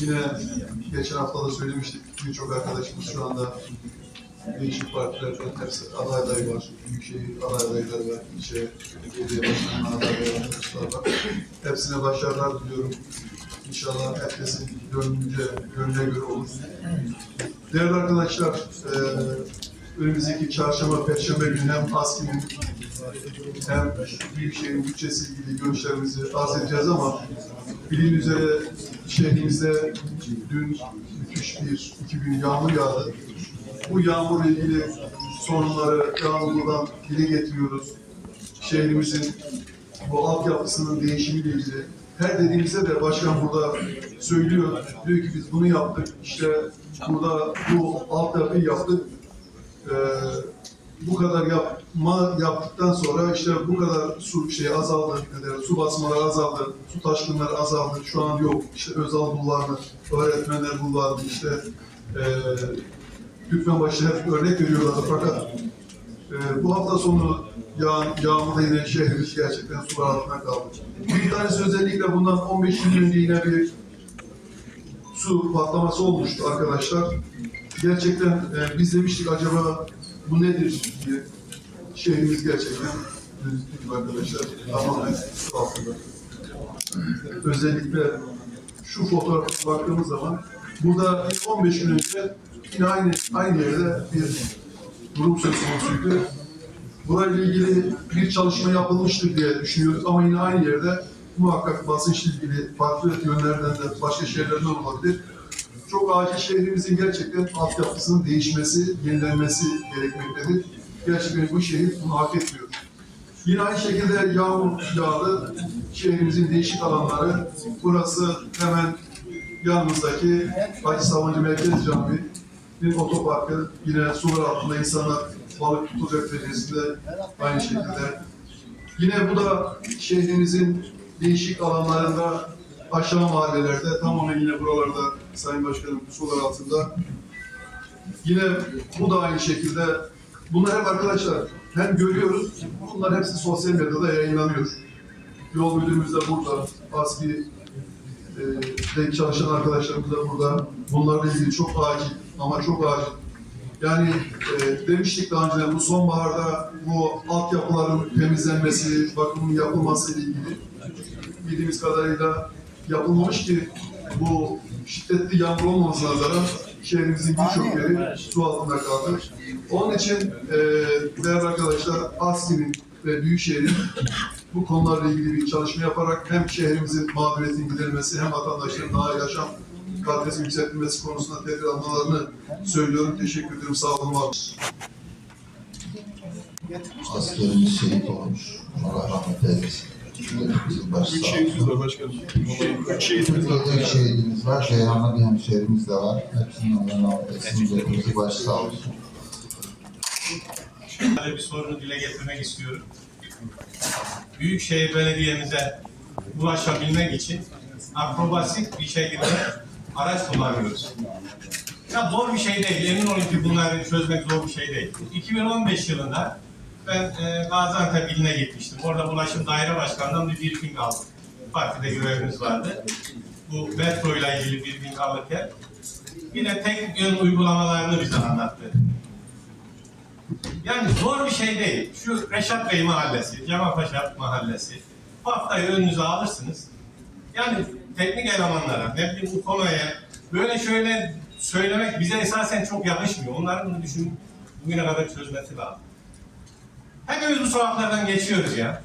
Yine geçen hafta da söylemiştik birçok arkadaşımız şu anda değişik partilerden hepsi aday adayı var. Büyükşehir aday adayları var. İlçe belediye başkanlığı adayları arkadaşlar var. Hepsine başarılar diliyorum. İnşallah herkesin gönlünce, gönlüne göre olur. Değerli arkadaşlar, eee önümüzdeki çarşamba, perşembe günü hem ASKİ'nin hem Büyükşehir'in bütçesi ilgili görüşlerimizi arz edeceğiz ama bildiğin üzere şehrimizde dün müthiş bir iki gün yağmur yağdı. Bu yağmurla ilgili sorunları yağmurdan dile getiriyoruz. Şehrimizin bu altyapısının değişimiyle ilgili her dediğimizde de başkan burada söylüyor. Diyor ki biz bunu yaptık. İşte burada bu altyapıyı yaptık. Ee, bu kadar yapma yaptıktan sonra işte bu kadar su şey azaldı, der, su basmaları azaldı, su taşkınları azaldı. Şu an yok. İşte Özal bulvarı, öğretmenler bulvarı, işte e, lütfen başta hep örnek veriyorlardı fakat e, bu hafta sonu yağ, yağmurda yine şehrimiz gerçekten sular altında kaldı. Bir tanesi özellikle bundan 15 gün önce yine bir su patlaması olmuştu arkadaşlar. Gerçekten e, biz demiştik acaba bu nedir diye. Şehrimiz gerçekten gözüktü arkadaşlar. Tamamen altında. Özellikle şu fotoğrafa baktığımız zaman burada 15 gün önce yine aynı aynı yerde bir durum söz konusuydu. Burayla ilgili bir çalışma yapılmıştır diye düşünüyoruz ama yine aynı yerde muhakkak basınçla ilgili farklı yönlerden de başka şeylerden olabilir. Çok acil şehrimizin gerçekten altyapısının değişmesi, yenilenmesi gerekmektedir. Gerçekten bu şehir bunu hak etmiyor. Yine aynı şekilde yağmur yağdı. Şehrimizin değişik alanları. Burası hemen yanımızdaki Hacı Savancı Merkez Camii'nin otoparkı. Yine sular altında insanlar balık tutacak derecesinde aynı şekilde. Yine bu da şehrimizin değişik alanlarında aşağı mahallelerde tamamen yine buralarda Sayın Başkanım sular altında. Yine bu da aynı şekilde bunlar hep arkadaşlar hem görüyoruz bunlar hepsi sosyal medyada yayınlanıyor. Yol müdürümüz de burada. Aski e, çalışan arkadaşlarımız da burada. Bunlarla ilgili çok acil ama çok acil. Yani e, demiştik daha önce bu sonbaharda bu altyapıların temizlenmesi, bakımının yapılması ile ilgili bildiğimiz kadarıyla yapılmamış ki bu şiddetli yağmur olmamasına nazaran şehrimizin birçok yeri su altında kaldı. Onun için e, değerli arkadaşlar ASKİ'nin ve Büyükşehir'in bu konularla ilgili bir çalışma yaparak hem şehrimizin mağduriyetinin giderilmesi hem vatandaşların daha yaşam kalitesinin yükseltilmesi konusunda tedbir almalarını söylüyorum. Teşekkür ederim. Sağ olun. var olun. Askerimiz şehit olmuş. Allah rahmet eylesin. Üç şehidimiz var başkanım. Üç şehidimiz var. Bir şehidimiz var. Ceyhan'da bir hemşehrimiz de var. Hepsinin eylesin. Hepimizi baş sağ olsun. Böyle bir sorunu dile getirmek istiyorum. Büyükşehir Belediye'mize ulaşabilmek için akrobasik bir şekilde araç kullanıyoruz. Ya zor bir şey değil. Emin olun ki bunları çözmek zor bir şey değil. 2015 yılında ben e, Gaziantep iline gitmiştim. Orada Ulaşım Daire Başkanı'ndan bir briefing aldım. Partide görevimiz vardı. Bu metro ile ilgili briefing alırken yine tek yön uygulamalarını bize anlattı. Yani zor bir şey değil. Şu Reşat Bey mahallesi, Cemalpaşa mahallesi. Bu haftayı önünüze alırsınız. Yani teknik elemanlara, ne bileyim UKOMA'ya böyle şöyle söylemek bize esasen çok yakışmıyor. Onların bunu düşün, bugüne kadar çözmesi lazım. Hepimiz bu sokaklardan geçiyoruz ya.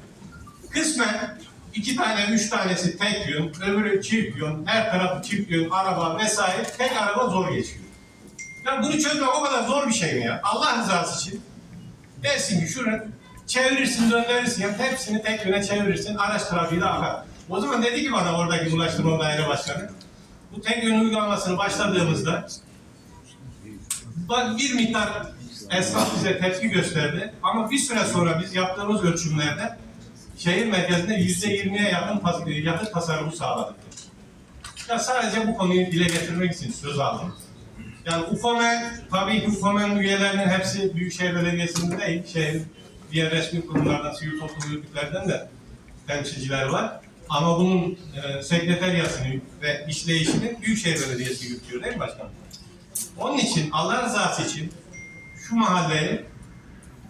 Kısmen iki tane, üç tanesi tek yön, öbürü çift yön, her tarafı çift yön, araba vesaire. Tek araba zor geçiyor. Ya bunu çözmek o kadar zor bir şey mi ya? Allah rızası için. Dersin ki şunu çevirirsin, döndürürsün. Ya hepsini tek yöne çevirirsin. Araç trafiği de akar. O zaman dedi ki bana oradaki Ulaştırma Daire Başkanı. Bu tek yön uygulamasını başladığımızda bir miktar esnaf bize tepki gösterdi. Ama bir süre sonra biz yaptığımız ölçümlerde şehir merkezinde yüzde yirmiye yakın yakıt tasarrufu sağladık. Ya sadece bu konuyu dile getirmek için söz aldım. Yani UFOME, tabii ki UFOME'nin üyelerinin hepsi Büyükşehir Belediyesi'nde değil, şehir diğer resmi kurumlardan, sivil toplum örgütlerden de temsilciler var. Ama bunun e, sekreteryasını ve işleyişini Büyükşehir Belediyesi yürütüyor değil mi başkanım? Onun için Allah rızası için şu mahalleyi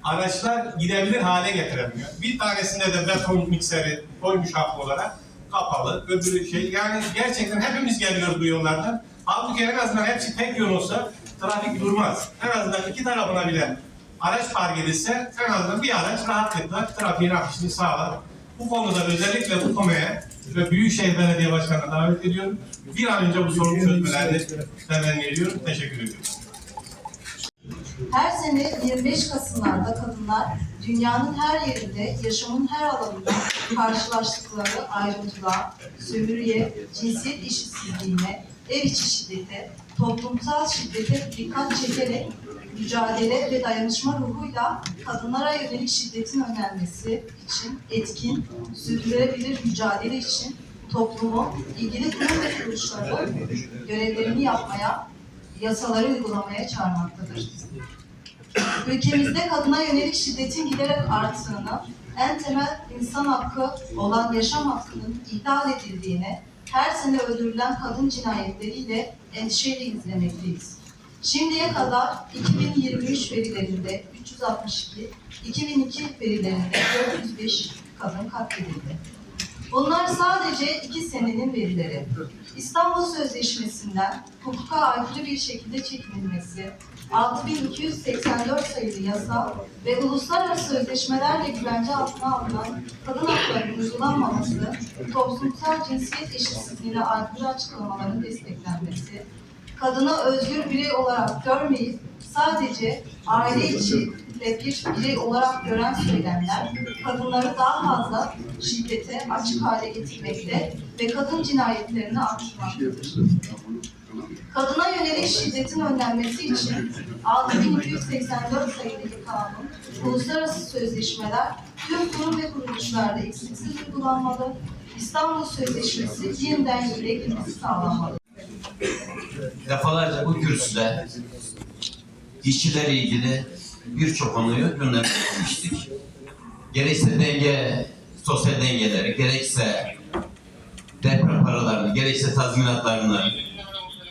araçlar gidebilir hale getiremiyor. Bir tanesinde de beton mikseri koymuş haklı olarak kapalı. Öbürü şey yani gerçekten hepimiz geliyoruz bu yollardan. Halbuki en azından hepsi tek yol olsa trafik durmaz. En azından iki tarafına bile araç park edilse en azından bir araç rahatlıkla trafiğin akışını sağlar. Bu konuda özellikle bu konuya ve Büyükşehir Belediye Başkanı'na davet ediyorum. Bir an önce bu sorunu çözmelerini temenni ediyorum. Teşekkür ediyorum. Her sene 25 Kasımlarda kadınlar dünyanın her yerinde, yaşamın her alanında karşılaştıkları ayrıntılar, sömürüye, cinsiyet eşitsizliğine, ev içi şiddete, toplumsal şiddete dikkat çekerek mücadele ve dayanışma ruhuyla kadınlara yönelik şiddetin önlenmesi için etkin, sürdürülebilir mücadele için toplumu, ilgili kurum ve kuruluşları görevlerini yapmaya, yasaları uygulamaya çağırmaktadır. Ülkemizde kadına yönelik şiddetin giderek arttığını, en temel insan hakkı olan yaşam hakkının ihlal edildiğine, her sene öldürülen kadın cinayetleriyle endişeyle izlemekteyiz. Şimdiye kadar 2023 verilerinde 362, 2002 verilerinde 405 kadın katledildi. Bunlar sadece iki senenin verileri. İstanbul Sözleşmesi'nden hukuka aykırı bir şekilde çekilmesi, 6284 sayılı yasa ve uluslararası sözleşmelerle güvence altına alınan kadın haklarının uygulanmaması, toplumsal cinsiyet eşitsizliğine aykırı açıklamaların desteklenmesi, kadını özgür birey olarak görmeyip sadece aile içi ve bir birey olarak gören söylemler kadınları daha fazla şiddete açık hale getirmekte ve kadın cinayetlerini artırmaktadır. Kadına yönelik şiddetin önlenmesi için 6284 sayılı kanun, uluslararası sözleşmeler tüm kurum ve kuruluşlarda eksiksiz uygulanmalı, İstanbul Sözleşmesi yeniden yürürlüğe girmesi sağlanmalı. defalarca bu kürsüde işçilerle ilgili birçok konuyu gündeme getirmiştik. Gerekse denge, sosyal dengeleri, gerekse deprem paralarını, gerekse tazminatlarını,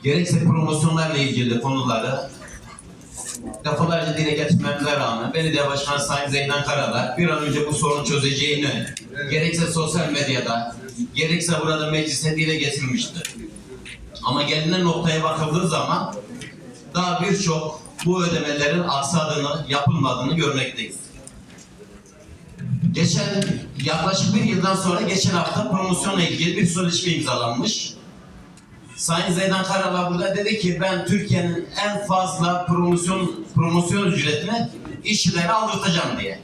gerekse promosyonlarla ilgili konuları defalarca dile getirmemize rağmen Belediye Başkanı Sayın Zeydan Karadağ bir an önce bu sorunu çözeceğini gerekse sosyal medyada, gerekse burada meclise dile getirmişti. Ama gelinen noktaya bakıldığı zaman daha birçok bu ödemelerin aksadığını, yapılmadığını görmekteyiz. Geçen yaklaşık bir yıldan sonra geçen hafta promosyonla ilgili bir sözleşme imzalanmış. Sayın Zeydan Karabağ burada dedi ki ben Türkiye'nin en fazla promosyon promosyon ücretini işçilere aldırtacağım diye.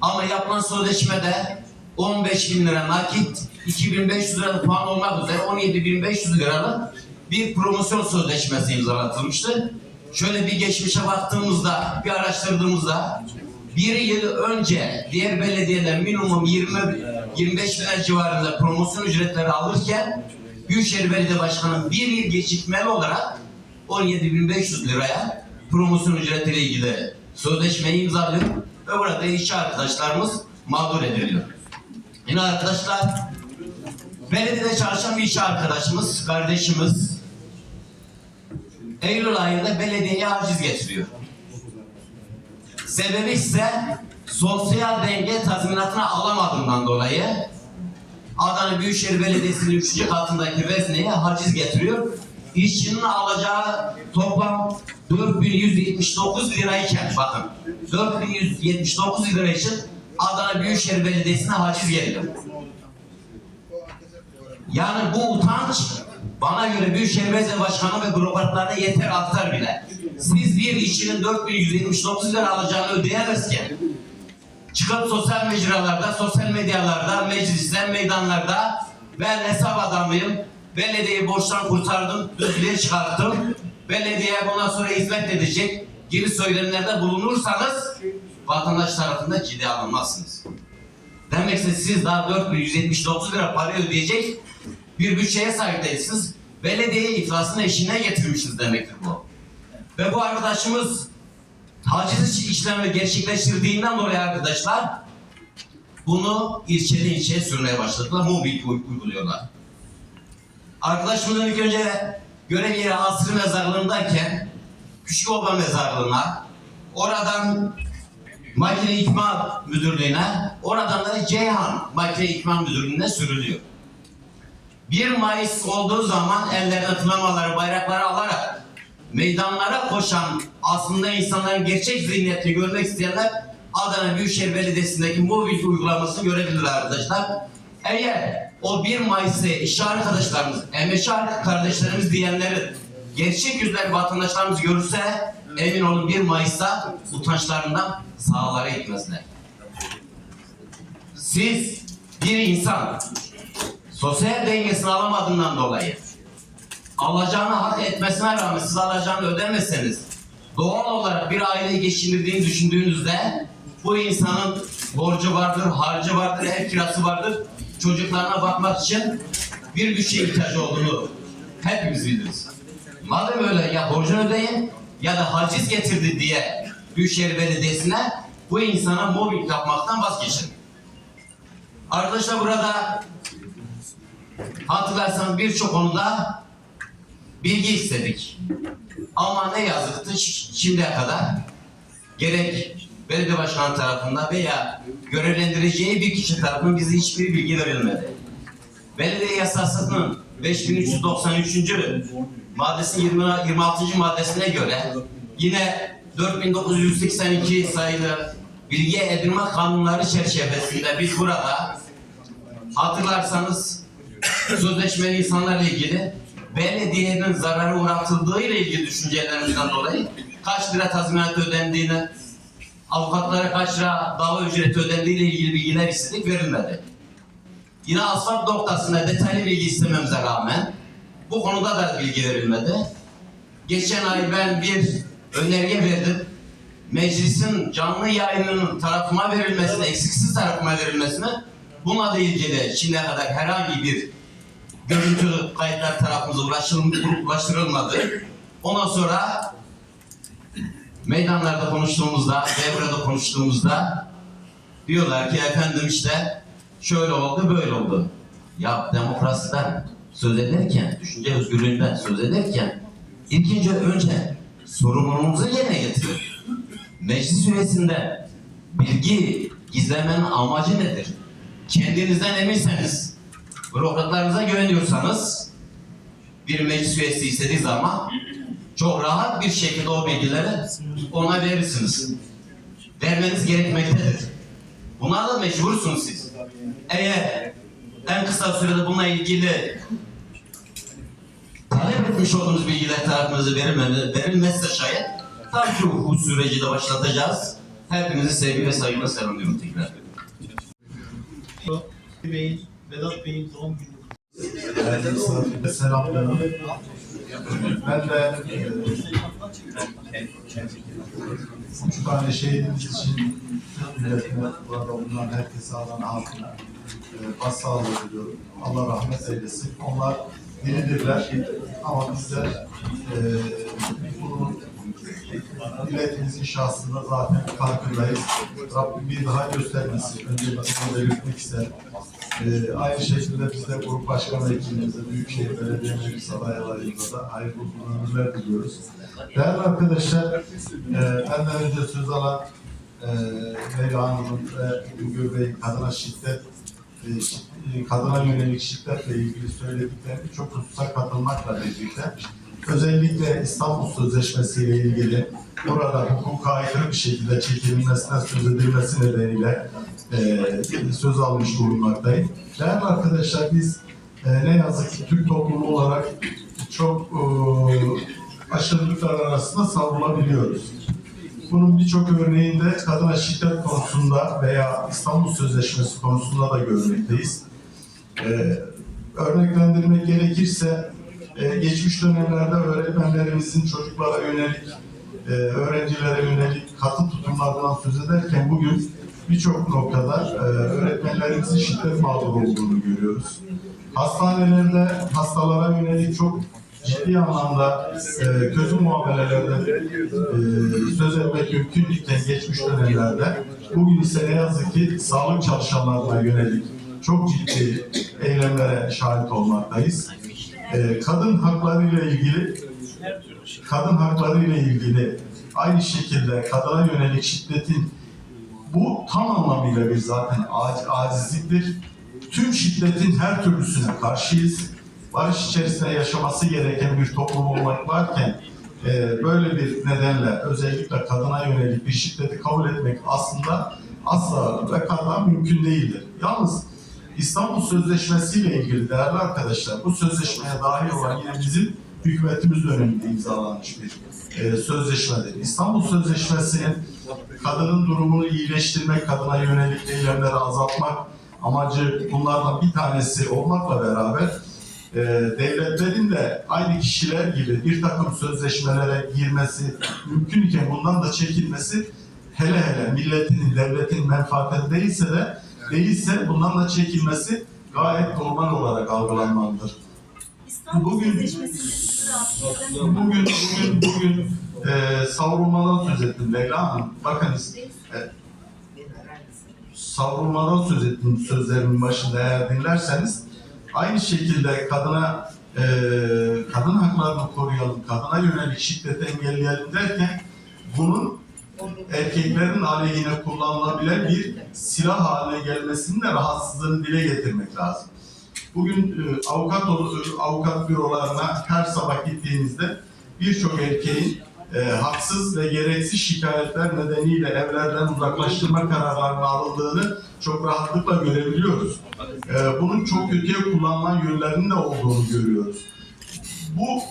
Ama yapılan sözleşmede 15 bin lira nakit, 2500 lira puan olmak üzere 17.500 liralık bir promosyon sözleşmesi imzalatılmıştı. Şöyle bir geçmişe baktığımızda, bir araştırdığımızda bir yıl önce diğer belediyeler minimum 20 25 bin civarında promosyon ücretleri alırken Büyükşehir Belediye Başkanı bir yıl gecikmeli olarak 17.500 liraya promosyon ücretiyle ilgili sözleşmeyi imzalıyor ve burada işçi arkadaşlarımız mağdur ediliyor. Yine arkadaşlar belediyede çalışan bir işçi arkadaşımız, kardeşimiz Eylül ayında belediyeye haciz getiriyor. Sebebi ise sosyal denge tazminatını alamadığından dolayı Adana Büyükşehir Belediyesi'nin 3. katındaki vezneye haciz getiriyor. İşçinin alacağı toplam 4179 lirayken bakın 4179 lira için Adana Büyükşehir Belediyesi'ne haciz geliyor. Yani bu utanç bana göre Büyükşehir Belediye Başkanı ve bürokratlarına yeter artar bile. Siz bir işçinin 4179 lira alacağını ödeyemezken çıkıp sosyal mecralarda, sosyal medyalarda, mecliste, meydanlarda ben hesap adamıyım, belediyeyi borçtan kurtardım, düzlüğe çıkarttım, belediye bundan sonra hizmet edecek gibi söylemlerde bulunursanız vatandaş tarafından ciddi alınmazsınız. Demekse siz daha 4179 lira para ödeyecek bir bütçeye sahip değilsiniz. Belediye iflasını eşine getirmişsiniz demektir bu. Ve bu arkadaşımız taciz işlemi gerçekleştirdiğinden dolayı arkadaşlar bunu ilçeden ilçeye sürmeye başladılar. Uy- uyguluyorlar. Arkadaşımızın ilk önce görev yeri Asrı Mezarlığı'ndayken Küçükoba Mezarlığı'na, oradan Makine İkmal Müdürlüğü'ne, oradan da Ceyhan Makine İkmal Müdürlüğü'ne sürülüyor. 1 Mayıs olduğu zaman ellerine flamaları, bayrakları alarak meydanlara koşan aslında insanların gerçek zihniyetini görmek isteyenler Adana Büyükşehir Belediyesi'ndeki mobil uygulamasını görebilirler arkadaşlar. Eğer o 1 Mayıs'ı işçi arkadaşlarımız, emekçi kardeşlerimiz diyenlerin gerçek yüzleri vatandaşlarımız görürse emin olun 1 Mayıs'ta utançlarından sahalara gitmezler. Siz bir insan sosyal dengesini alamadığından dolayı alacağını hak etmesine rağmen siz alacağını ödemeseniz doğal olarak bir aileyi geçindirdiğini düşündüğünüzde bu insanın borcu vardır, harcı vardır, ev kirası vardır. Çocuklarına bakmak için bir bütçe ihtiyacı olduğunu hepimiz biliriz. Madem öyle ya borcunu ödeyin ya da haciz getirdi diye Büyükşehir Belediyesi'ne bu insana mobbing yapmaktan vazgeçin. Arkadaşlar burada hatırlarsanız birçok konuda bilgi istedik. Ama ne yazıktı şimdiye kadar gerek belediye başkanı tarafından veya görevlendireceği bir kişi tarafından bize hiçbir bilgi verilmedi. Belediye yasasının 5393. maddesi 20, 26. maddesine göre yine 4982 sayılı bilgi edinme kanunları çerçevesinde biz burada hatırlarsanız sözleşmeli insanlarla ilgili belediyenin zararı uğratıldığı ile ilgili düşüncelerimizden dolayı kaç lira tazminat ödendiğini, avukatlara kaç lira dava ücreti ödendiği ile ilgili bilgiler istedik verilmedi. Yine asfalt noktasında detaylı bilgi istememize rağmen bu konuda da bilgi verilmedi. Geçen ay ben bir önerge verdim. Meclisin canlı yayınının tarafıma verilmesine, eksiksiz tarafıma verilmesine bununla da ilgili şimdiye kadar herhangi bir görüntü kayıtlar tarafımıza ulaştırıl- ulaştırılmadı. Ondan sonra meydanlarda konuştuğumuzda, devrede konuştuğumuzda diyorlar ki efendim işte şöyle oldu, böyle oldu. Ya demokrasiden söz ederken, düşünce özgürlüğünden söz ederken ilk önce önce sorumluluğumuzu yerine getirin. Meclis üyesinde bilgi gizlemenin amacı nedir? Kendinizden eminseniz, bürokratlarınıza güveniyorsanız bir meclis üyesi istediği zaman çok rahat bir şekilde o bilgileri ona verirsiniz. Vermeniz gerekmektedir. Buna da mecbursunuz siz. Eğer en kısa sürede bununla ilgili talep etmiş olduğunuz bilgiler verilmedi, verilmezse şayet tabii ki bu süreci de başlatacağız. Hepinizi sevgi ve saygıyla selamlıyorum tekrar. Bey'in, Vedat Bey'in doğum günü Değerli misafirler, selamlarım. Ben de üç tane şehidimiz için Türk milletine, burada bulunan herkese alan halkına e, başsağlığı diliyorum. Allah rahmet eylesin. Onlar diridirler ama bizler e, bunu milletimizin şahsında zaten farkındayız. Rabbim bir daha göstermesin. Öncelikle bunu belirtmek isterim. Ee, aynı şekilde biz de grup başkan vekilimize, Büyükşehir Belediye Meclis adaylarıyla da hayırlı ömürler diliyoruz. Değerli arkadaşlar, e, benden önce söz alan e, Leyla Hanım'ın ve Güngör Bey'in kadına şiddet, e, e, kadına yönelik şiddetle ilgili söylediklerini çok hususa katılmakla birlikte özellikle İstanbul Sözleşmesi ile ilgili burada hukuka aykırı bir şekilde çekilmesine söz edilmesi nedeniyle e, söz almış bulunmaktayım. Değerli arkadaşlar biz e, ne yazık ki Türk toplumu olarak çok e, aşırılıklar arasında savrulabiliyoruz. Bunun birçok örneğinde kadına şiddet konusunda veya İstanbul Sözleşmesi konusunda da görmekteyiz. Ee, örneklendirmek gerekirse e, geçmiş dönemlerde öğretmenlerimizin çocuklara yönelik, e, öğrencilere yönelik katı tutumlardan söz ederken bugün birçok noktada e, öğretmenlerimizin şiddet mağdur olduğunu görüyoruz. Hastanelerde hastalara yönelik çok ciddi anlamda e, kötü muamelelerden e, söz etmek mümkünken geçmiş dönemlerde bugün ise ne yazık ki sağlık çalışanlarına yönelik çok ciddi eylemlere şahit olmaktayız. E, kadın hakları ile ilgili kadın hakları ile ilgili aynı şekilde kadına yönelik şiddetin bu tam anlamıyla bir zaten ac- acizliktir. Tüm şiddetin her türlüsüne karşıyız. Barış içerisinde yaşaması gereken bir toplum olmak varken e, böyle bir nedenle özellikle kadına yönelik bir şiddeti kabul etmek aslında asla ve kata mümkün değildir. Yalnız İstanbul Sözleşmesi ile ilgili değerli arkadaşlar bu sözleşmeye dahil olan yine bizim hükümetimiz döneminde imzalanmış bir e, sözleşmedir. İstanbul Sözleşmesi'nin kadının durumunu iyileştirmek, kadına yönelik eylemleri azaltmak amacı bunlardan bir tanesi olmakla beraber e, devletlerin de aynı kişiler gibi bir takım sözleşmelere girmesi mümkün iken bundan da çekilmesi hele hele milletin, devletin menfaati değilse de değilse bundan da çekilmesi gayet normal olarak algılanmalıdır. İstanbul Bugün- icraatı Bugün bugün bugün e, savrulmadan söz ettim Leyla Hanım. Bakınız e, savrulmadan söz ettim sözlerimin başında eğer dinlerseniz aynı şekilde kadına e, kadın haklarını koruyalım, kadına yönelik şiddeti engelleyelim derken bunun erkeklerin aleyhine kullanılabilen bir silah haline gelmesinin de rahatsızlığını dile getirmek lazım. Bugün e, avukat ol- e, avukat bürolarına her sabah gittiğinizde birçok erkeğin e, haksız ve gereksiz şikayetler nedeniyle evlerden uzaklaştırma kararlarının alındığını çok rahatlıkla görebiliyoruz. E, bunun çok kötüye kullanılan yönlerinin de olduğunu görüyoruz. Bu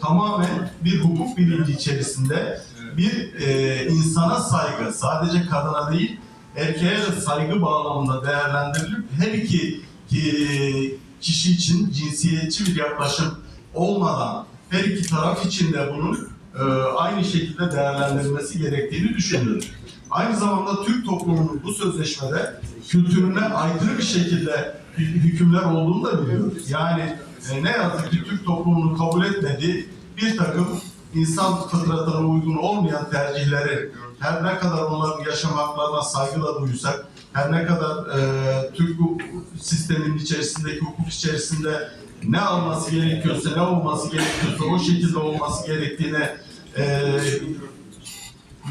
tamamen bir hukuk bilinci içerisinde bir e, insana saygı, sadece kadına değil, erkeğe de saygı bağlamında değerlendirilip her iki ki, kişi için cinsiyetçi bir yaklaşım olmadan her iki taraf için de bunun e, aynı şekilde değerlendirilmesi gerektiğini düşünüyorum. Aynı zamanda Türk toplumunun bu sözleşmede kültürüne aykırı bir şekilde hü- hükümler olduğunu da biliyoruz. Yani e, ne yazık ki Türk toplumunun kabul etmediği bir takım insan fıtratına uygun olmayan tercihleri her ne kadar onların yaşam haklarına saygı da duysak, her ne kadar e, Türk hukuk sisteminin içerisindeki hukuk içerisinde ne alması gerekiyorsa, ne olması gerekiyorsa o şekilde olması gerektiğine e,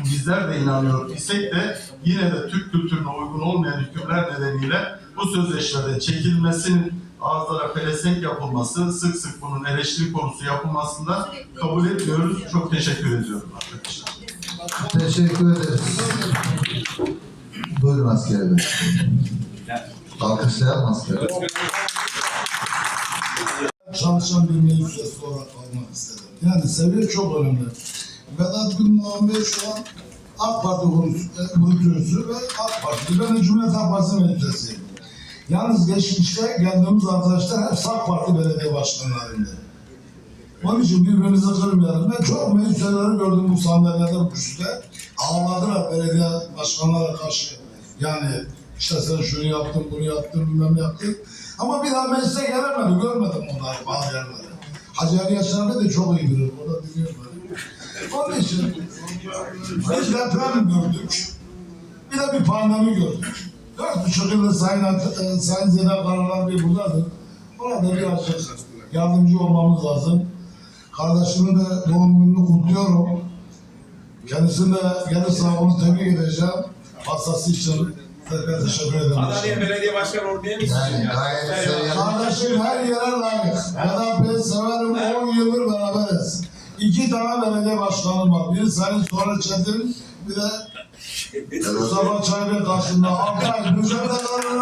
bizler de inanıyor isek de yine de Türk kültürüne uygun olmayan hükümler nedeniyle bu sözleşmeden çekilmesinin ağızlara pelesenk yapılması, sık sık bunun eleştiri konusu yapılmasında kabul etmiyoruz. Çok teşekkür ediyorum arkadaşlar. Teşekkür ederiz. Buyurun askeri bey. Alkışlayalım askeri. Çalışan bir meclis olarak almak istedim. Yani seviye çok önemli. Vedat Gündoğan Bey şu an AK Parti kurucusu ve AK Parti. Ben de Cumhuriyet Halk Partisi meclisiyim. Yalnız geçmişte geldiğimiz arkadaşlar hep AK Parti belediye başkanlarıydı. Onun için birbirimizi kırmayalım. Ben çok meclisleri gördüm bu sandalyede bu kürsüde. Ağladılar belediye başkanlara karşı. Yani işte sen şunu yaptın, bunu yaptın, bilmem yaptın. Ama bir daha meclise gelemedi, görmedim onları bazı yerlerde. Hacı Ali Yaşar Bey de çok iyi bilir, o da biliyor böyle. Onun için biz deprem gördük. Bir de bir pandemi gördük. Dört buçuk yıldır Sayın, e, Sayın Zeynep Karalar Bey buradadır. Ona da birazcık yardımcı olmamız lazım. Kardeşimin de doğum gününü kutluyorum. Kendisine gelirse onu tebrik edeceğim. Hastası için tekrar teşekkür ederim. Adaliye Belediye Başkanı ortaya mı Yani gayet şey Kardeşim her yere layık. Bey severim, 10 yıldır beraberiz. İki tane belediye başkanım var. Biri Sayın Sonra Çetin, bir de Mustafa Çaybey karşımda. Altı ay müjde kalıyorum.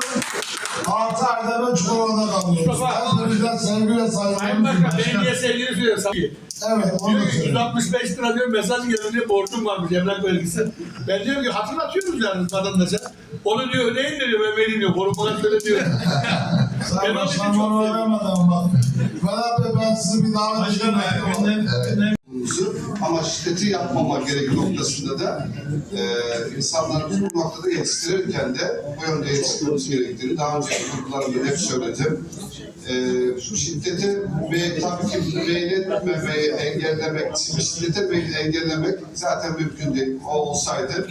Altı ayda ben Çukurova'da kalıyorum. Hepinizden sevgi ve Sayın saygılarımı Başkan, niye sevgili söylüyor. Evet, onu Diyor da ki söyleyeyim. 165 lira diyor mesaj geliyor diyor borcum varmış emlak vergisi. Ben diyorum ki hatırlatıyoruz yani vatandaşa. Onu diyor ödeyin de diyor ben vereyim diyor. Korunmadan şöyle diyor. Sayın Başkanım onu öğrenmeden bak. Vedat Bey ben sizi bir davet edeyim. konusu ama şiddeti yapmama gerek noktasında da e, insanlarımızı bu noktada yetiştirirken de bu yönde yetiştirmemiz gerektiğini daha önceki gruplarımda hep söyledim. e, şiddeti ve tabii ki beğenilmemeyi engellemek, şiddete me- engellemek zaten mümkün değil. O olsaydı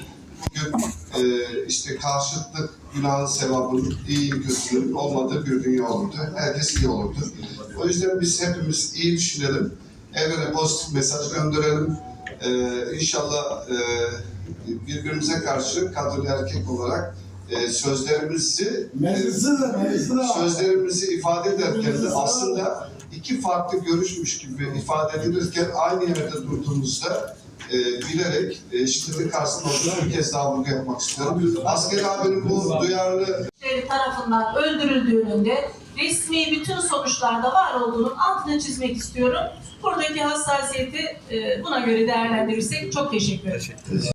bugün e, işte karşıtlık günahın sevabının, iyi kötünün olmadığı bir dünya olurdu. Herkes iyi olurdu. O yüzden biz hepimiz iyi düşünelim. Evrene pozitif mesaj gönderelim. E, inşallah e, birbirimize karşı kadın erkek olarak e, sözlerimizi de sözlerimizi ifade ederken de aslında iki farklı görüşmüş gibi ifade edilirken aynı yerde durduğumuzda e, bilerek e, şiddetin karşısında olduğunu bir kez daha vurgu yapmak istiyorum. Asker abinin bu duyarlı tarafından öldürüldüğünün de resmi bütün sonuçlarda var olduğunun altını çizmek istiyorum. Buradaki hassasiyeti e, buna göre değerlendirirsek çok teşekkür ederim.